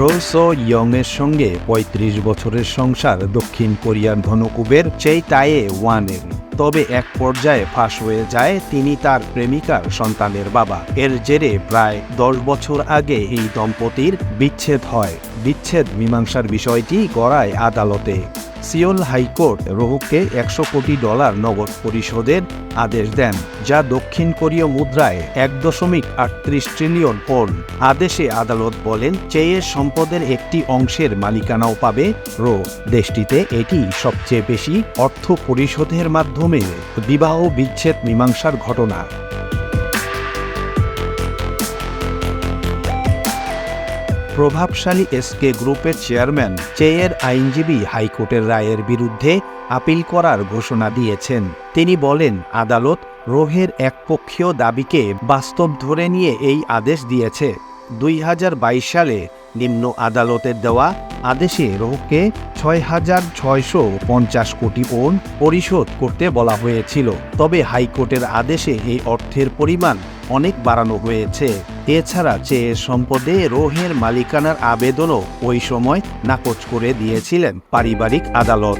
রোসো ইয়ংয়ের সঙ্গে ৩৫ বছরের সংসার দক্ষিণ কোরিয়ার ধনকুবের চেই তায়ে ওয়ানের। তবে এক পর্যায়ে ফাঁস হয়ে যায় তিনি তার প্রেমিকার সন্তানের বাবা। এর জেরে প্রায় দশ বছর আগে এই দম্পতির বিচ্ছেদ হয়। বিচ্ছেদ মীমাংসার বিষয়টি গড়ায় আদালতে। সিওল হাইকোর্ট রোহুককে একশো কোটি ডলার নগদ পরিশোধের আদেশ দেন, যা দক্ষিণ কোরীয় মুদ্রায় এক দশমিক আটত্রিশ ট্রিলিয়ন পন আদেশে আদালত বলেন, চেয়ের সম্পদের একটি অংশের মালিকানাও পাবে রো। দেশটিতে এটি সবচেয়ে বেশি অর্থ পরিশোধের মাধ্যমে বিবাহ বিচ্ছেদ মীমাংসার ঘটনা। প্রভাবশালী এসকে গ্রুপের চেয়ারম্যান চেয়ের আইনজীবী হাইকোর্টের রায়ের বিরুদ্ধে আপিল করার ঘোষণা দিয়েছেন। তিনি বলেন, আদালত রোহের একপক্ষীয় দাবিকে বাস্তব ধরে নিয়ে এই আদেশ দিয়েছে। দুই হাজার বাইশ সালে নিম্ন আদালতের দেওয়া আদেশে রোহকে ছয় হাজার ছয়শো পঞ্চাশ কোটি পণ পরিশোধ করতে বলা হয়েছিল। তবে হাইকোর্টের আদেশে এই অর্থের পরিমাণ অনেক বাড়ানো হয়েছে। এছাড়া চেয়ে সম্পদে রোহের মালিকানার আবেদনও ওই সময় নাকচ করে দিয়েছিলেন পারিবারিক আদালত।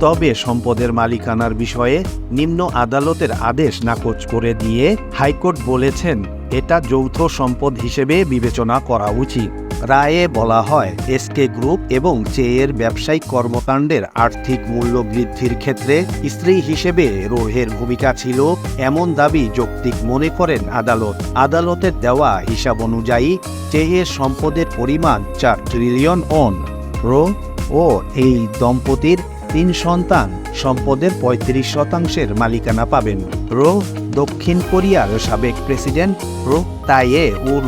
তবে সম্পদের মালিকানার বিষয়ে নিম্ন আদালতের আদেশ নাকচ করে দিয়ে হাইকোর্ট বলেছেন, এটা যৌথ সম্পদ হিসেবে বিবেচনা করা উচিত। রায়ে বলা হয় এসকে গ্রুপ এবং চেয়ের ব্যবসায়িক কর্মকাণ্ডের আর্থিক মূল্য বৃদ্ধির ক্ষেত্রে স্ত্রী হিসেবে রোহের ভূমিকা ছিল এমন দাবি যৌক্তিক মনে করেন আদালত। আদালতের দেওয়া হিসাব অনুযায়ী, চেয়ের সম্পদের পরিমাণ চার ট্রিলিয়ন অন রো, ও এই দম্পতির তিন সন্তান সম্পদের পঁয়ত্রিশ শতাংশের মালিকানা পাবেন। রো, দক্ষিণ কোরিয়ার সাবেক প্রেসিডেন্ট রো তাইয়ে উর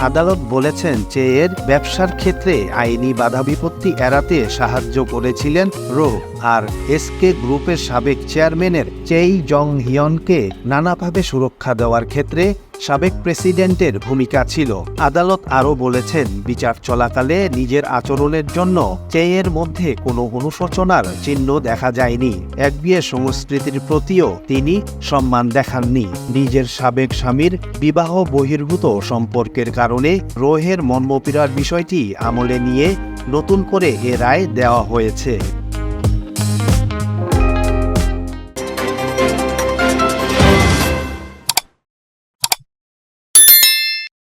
আদালত বলেছেন যে এর ব্যবসার ক্ষেত্রে আইনি বাধা বিপত্তি এড়াতে সাহায্য করেছিলেন রো আর এসকে গ্রুপের সাবেক চেয়ারম্যানের চেই জং হিয়নকে নানাভাবে সুরক্ষা দেওয়ার ক্ষেত্রে সাবেক প্রেসিডেন্টের ভূমিকা ছিল। আদালত আরও বলেছেন, বিচার চলাকালে নিজের আচরণের জন্য চেয়ের মধ্যে কোনো অনুশোচনার চিহ্ন দেখা যায়নি। এক বিয়ে সংস্কৃতির প্রতিও তিনি সম্মান দেখাননি। নিজের সাবেক স্বামীর বিবাহ বহির্ভূত সম্পর্কের কারণে রোহের মর্মপীড়ার বিষয়টি আমলে নিয়ে নতুন করে এ রায় দেওয়া হয়েছে।